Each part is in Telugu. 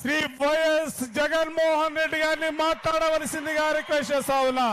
శ్రీ వైఎస్ జగన్మోహన్ రెడ్డి గారిని మాట్లాడవలసిందిగా రిక్వెస్ట్ చేస్తా ఉన్నా.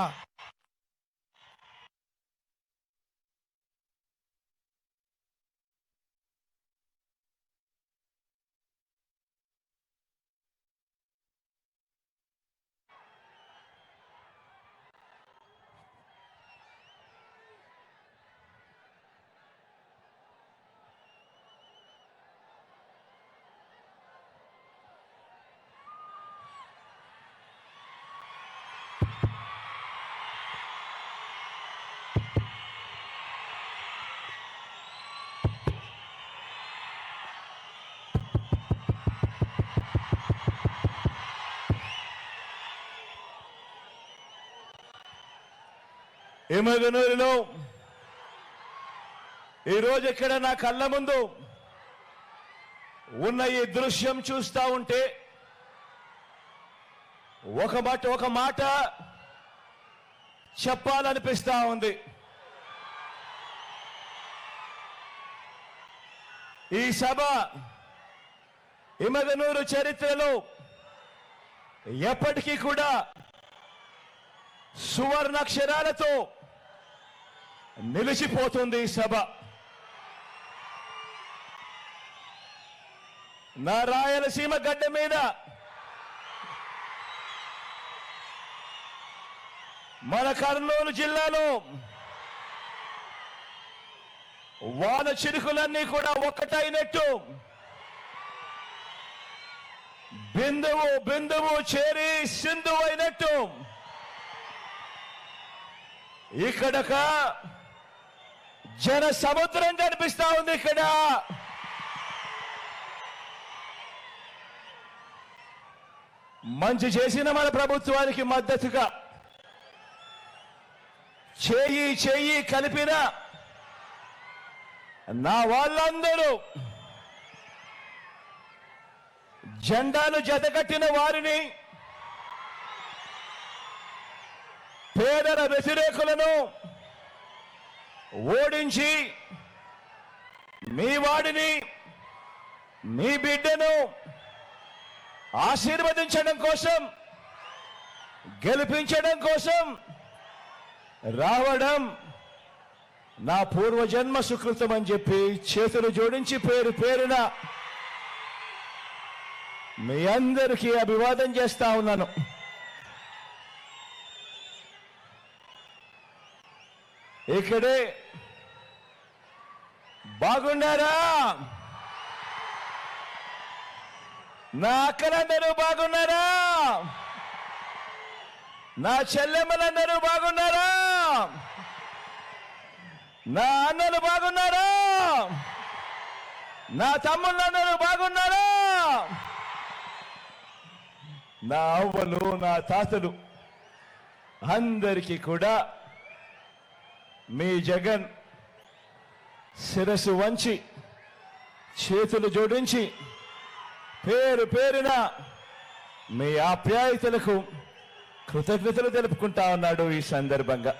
ఏమగనూరులో ఈరోజు ఇక్కడ నా కళ్ళ ముందు ఉన్న ఈ దృశ్యం చూస్తూ ఉంటే ఒక మాట ఒక మాట చెప్పాలనిపిస్తా ఉంది. ఈ సభ ఇమగనూరు చరిత్రలో ఎప్పటికీ కూడా సువర్ణాక్షరాలతో నిలిచిపోతుంది సభ. నా రాయలసీమ గడ్డ మీద మన కర్నూలు జిల్లాలో వాన చిరుకులన్నీ కూడా ఒక్కటైనట్టు బిందువు బిందువు చేరి సింధు అయినట్టు ఇక్కడక జన సముద్రం కనిపిస్తా ఉంది ఇక్కడ. మంచి చేసిన మన ప్రభుత్వానికి మద్దతుగా చేయి చేయి కలిపిన నా వాళ్ళందరూ జెండాను జతకట్టిన వారిని పేదల వ్యతిరేకులను ఓడించి మీ వాడిని మీ బిడ్డను ఆశీర్వదించడం కోసం గెలిపించడం కోసం రావడం నా పూర్వజన్మ సుకృతం అని చెప్పి చేతులు జోడించి పేరు పేరున మీ అందరికీ అభివాదం చేస్తా ఉన్నాను. ఇక్కడే బాగున్నారా? నా అక్కలందరూ బాగున్నారా? నా చెల్లెమ్మలందరూ బాగున్నారా? నా అన్నలు బాగున్నారా? నా తమ్ముళ్ళందరూ బాగున్నారా? నా అవ్వలు నా తాతలు అందరికీ కూడా మీ జగన్ శిరస్సు వంచి చేతులు జోడించి పేరు పేరున మీ ఆప్యాయతలకు కృతజ్ఞతలు తెలుపుకుంటా ఉన్నాడు ఈ సందర్భంగా.